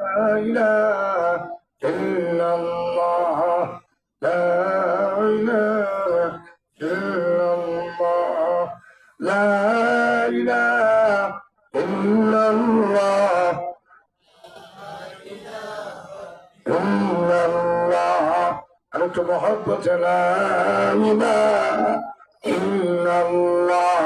إله إلا الله لا إله إلا الله لا إله إلا الله إلا الله أنت محبة لا إله إلا الله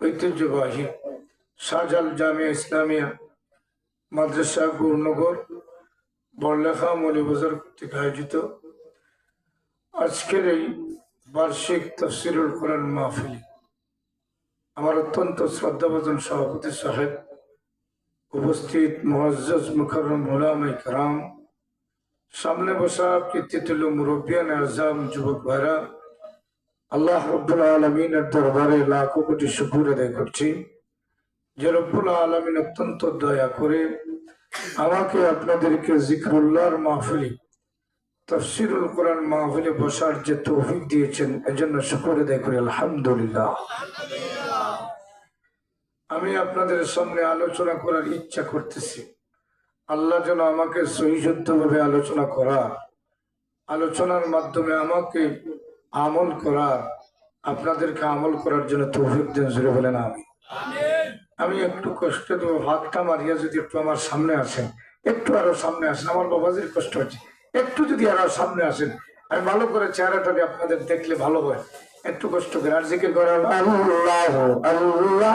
ঐতিহ্যবাহী শাহজাল জামিয়া ইসলামিয়া মাদ্রাসা গুরুনগর বড়লেখা মলিবাজার কর্তৃক আয়োজিত। আজকের এই বার্ষিক তফসিরুল কোরআন মাহফিল আমার অত্যন্ত শ্রদ্ধাভাজন সভাপতি সাহেব, উপস্থিত মহাজ্জজ মুখরম মোলামাই কারাম সামনে বসা কীর্তিতুল্য মুরব্বিয়ান আজম যুবক ভাইরা, আল্লাহ রব্বুল আলমিনের দরবারে লাখো কোটি শুকুর আদায় করছি। যে রব্বুল আলমিন অত্যন্ত দয়া করে আমাকে আপনাদেরকে জিকরুল্লাহর মাহফিলি, তফসিরুল কোরআন মাহফিলে বসার যে তৌফিক দিয়েছেন, এজন্য শুকুর আদায় করি, আলহামদুলিল্লাহ। আমি আপনাদের সামনে আলোচনা করার ইচ্ছা করতেছি। আল্লাহ যেন আমাকে সহিশুদ্ধভাবে আলোচনা করা, আলোচনার মাধ্যমে আমাকে আমল করা, আপনাদেরকে আমল করার জন্য তৌফিক দিন জুড়ে বলেন আমি আমি একটু কষ্ট দেবো, হাতটা মারিয়া যদি একটু আমার সামনে আসেন, একটু আরও সামনে আসেন, আমার বাবাজির কষ্ট হচ্ছে। একটু যদি আরও সামনে আসেন, আমি ভালো করে চেহারাটাকে আপনাদের দেখলে ভালো হয়। একটু কষ্ট করে, আর জিকে করেন আল্লাহ আল্লাহ।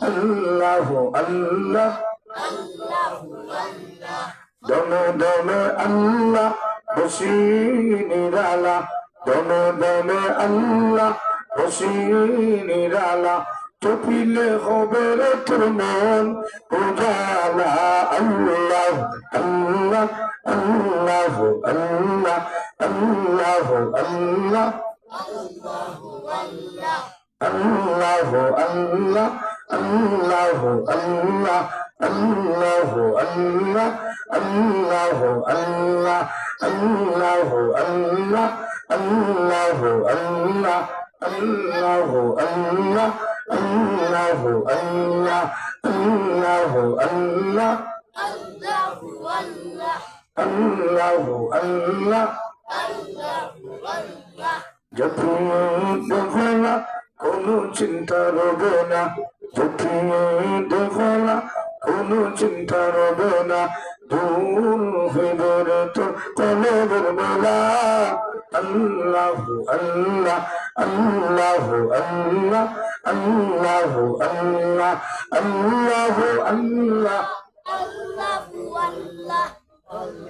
আল্লাহ আল্লাহ দমে দমে আল্লাহ বসি নিরালা দমে দমে আল্লাহ বসি নিরালা চপিলে হবে রে তোর মন উজালা আল্লাহ আল্লাহ আল্লাহ আল্লাহ আল্লাহ আল্লাহ আল্লাহ আল্লাহ আল্লাহ আল্লাহ আল্লাহ আল্লাহ আল্লাহ আল্লাহ আল্লাহ আল্লাহ আল্লাহ আল্লাহ আল্লাহ আল্লাহ আল্লাহ আল্লাহ আল্লাহ আল্লাহ আল্লাহ আল্লাহ, যখন দেখলা কোনো চিন্তা রবে না যখন দেখলা কোনো চিন্তা রবে না। দূর হইবে রে তোর কলবের বেলা আল্লাহ আল্লাহ আল্লাহ আল্লাহ আল্লাহ আল্লাহ আল্লাহ আল্লাহ। আল্লাহ আল্লাহ।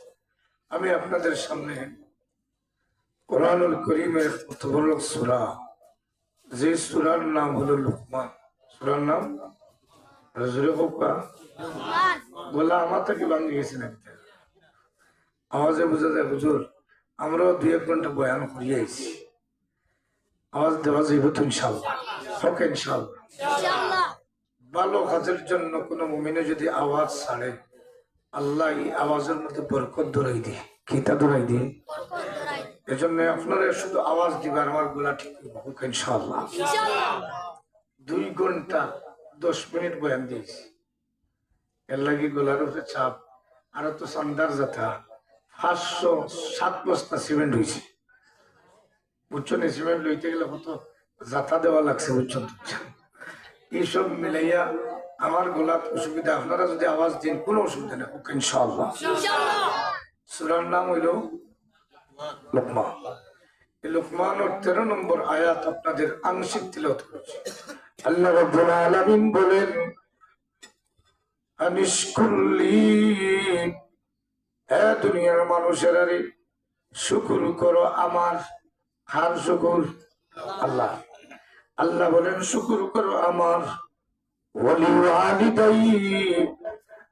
আমি আপনাদের সামনে কোরআনুল করিমের প্রথম সুরা যে সুরার নাম হলো লুকমান। সুরার নাম? রজুরে বোকা বলে আমার থেকে ভাঙে গেছে আওয়াজে বোঝা যায় হুজুর আমরাও দুই এক ঘণ্টা বয়ান করিয়ে আইছি। আওয়াজ দেওয়া যাইব তো ইনশাল্লাহ হোক ইনশাল্লাহ ইনশাআল্লাহ। ভালো কাজের জন্য কোনো মুমিনে যদি আওয়াজ ছাড়ে আল্লাহ আওয়াজের মধ্যে বরকত ধরাই দিয়ে কিতা ধরাই দিয়ে। এজন্য আপনারা শুধু আওয়াজ দিবার আমার গোলা ঠিক হোক ইনশাল্লাহ ইনশাআল্লাহ। দুই ঘণ্টা দশ মিনিট বয়ান দিয়েছি। এর লাগে গোলার উপরে চাপ আরও তো সান্দার যাতা পাঁচশো সাত বস্তা সিমেন্ট হয়েছে। বুঝছ না সিমেন্ট লইতে গেলে কত যাতা দেওয়া লাগছে তো? এইসব মিলাইয়া আমার গোলাপ অসুবিধা আপনারা যদি আওয়াজ দিন কোনো অসুবিধা নেই। হোক ইনশাল্লাহ সুরার নাম হইল তেরো নম্বর আয়াত আপনাদের আংশিক তিলত করেছে। আল্লাহ রব্বুল আলামিন বলেন আনিশকুল্লি হ্যাঁ দুনিয়ার মানুষের আরে শুকুর করো আমার হার শুকুর। আল্লাহ। আল্লাহ বলেন শুকুর করো আমার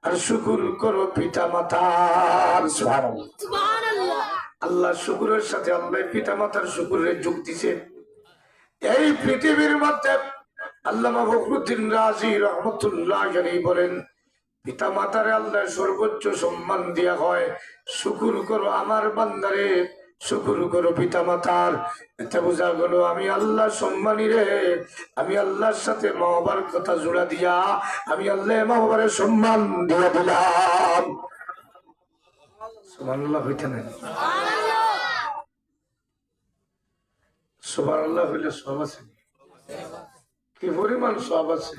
আর শুকুর করো পিতা মাতার আল্লাহ। শুকুরের সাথে আল্লাহ পিতা মাতার শুকুরের যোগ দিছে এই পৃথিবীর মধ্যে আল্লাহ ফখরুদ্দিন রাজি রহমতুল্লাহ বলেন পিতা মাতারে আল্লাহ সর্বোচ্চ সম্মান দেয়া হয় শুকুর করো আমার বান্দারে। শুকুর করো পিতা মাতার এতে বোঝা গেল, আমি আল্লাহ সম্মানী রে। আমি আল্লাহর সাথে মহবার কথা জোড়া দিয়া, আমি আল্লাহ মহবারের সম্মান দিয়া দিলাম। সুবহানাল্লাহ হইতে নাই। সুবহানাল্লাহ হইলে সব আছে। কি পরিমাণ সব আছে?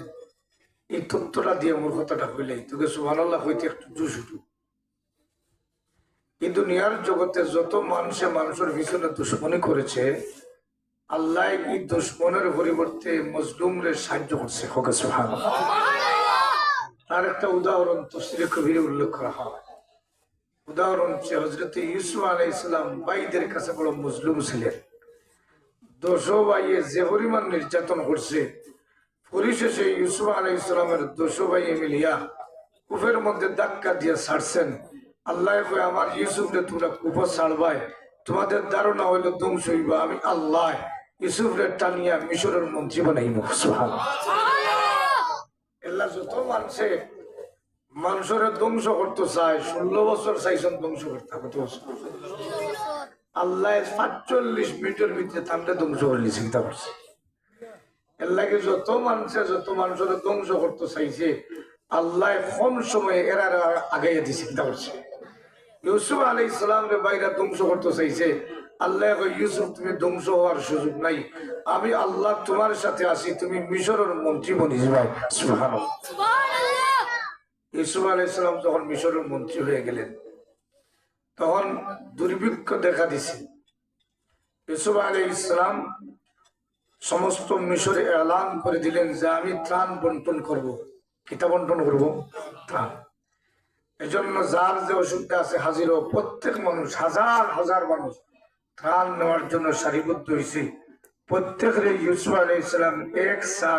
এই তথ্যটা দিয়ে মোর কথাটা হইলে তোকে সুবান আল্লাহ হইতে একটু জুস উঠু এই দুনিয়ার জগতে যত মানুষে মানুষের পিছনে দুশ্মনী করেছে আল্লাহ এই দুশ্মনের পরিবর্তে মজলুমরে সাহায্য করছে তার একটা উদাহরণ তসিরে কবিরে উল্লেখ করা হয়। উদাহরণ হচ্ছে হজরত ইউসুফ আলাই ইসলাম ভাইদের কাছে বড় মজলুম ছিলেন। দোষো ভাইয়ে যে পরিমাণ নির্যাতন করছে পরিশেষে ইউসুফ আলাই ইসলামের দোষো ভাইয়ে মিলিয়া কুফের মধ্যে ধাক্কা দিয়ে ছাড়ছেন। আল্লাহ কয়, আমার ইউসুফরে তোমরা কুফ ছাড়বাই। তোমাদের ধারণা হইল ধ্বংস হইবা। আমি আল্লাহ ইউসুফরে টানিয়া মিশরের মন্ত্রী বানাইব এল্লা যত মানুষে মানুষের ধ্বংস করতে চায়। ষোলো বছর চাইছেন ধ্বংস করতে কত বছর আল্লাহ সাতচল্লিশ মিনিটের ভিতরে তামটা ধ্বংস করে নিয়ে চিন্তা করছে। এর যত মানুষে যত মানুষের ধ্বংস করতে চাইছে, আল্লাহ কম সময়ে এরা আগাইয়া দিয়ে চিন্তা করছে। ইউসুফ আলাই ইসলামের বাইরে ধ্বংস করতে চাইছে। আল্লাহ ইউসুফ তুমি ধ্বংস হওয়ার সুযোগ নাই। আমি আল্লাহ তোমার সাথে আছি তুমি মিশরের মন্ত্রী বনি সুবহানাল্লাহ। ইসুফ আলাইসালাম যখন মিশরের মন্ত্রী হয়ে গেলেন তখন দুর্ভিক্ষ দেখা দিছে। ইসুফ আলী ইসলাম সমস্ত মিশরে এলান করে দিলেন যে আমি ত্রাণ বন্টন করব। কিতা বন্টন করব? ত্রাণ। এজন্য যার যে অসুবিধা আছে হাজির প্রত্যেক মানুষ, হাজার হাজার মানুষ ত্রাণ নেওয়ার জন্য সারিবদ্ধ হয়েছে। প্রত্যেকের ইউসুফ আলী ইসলাম এক সাথ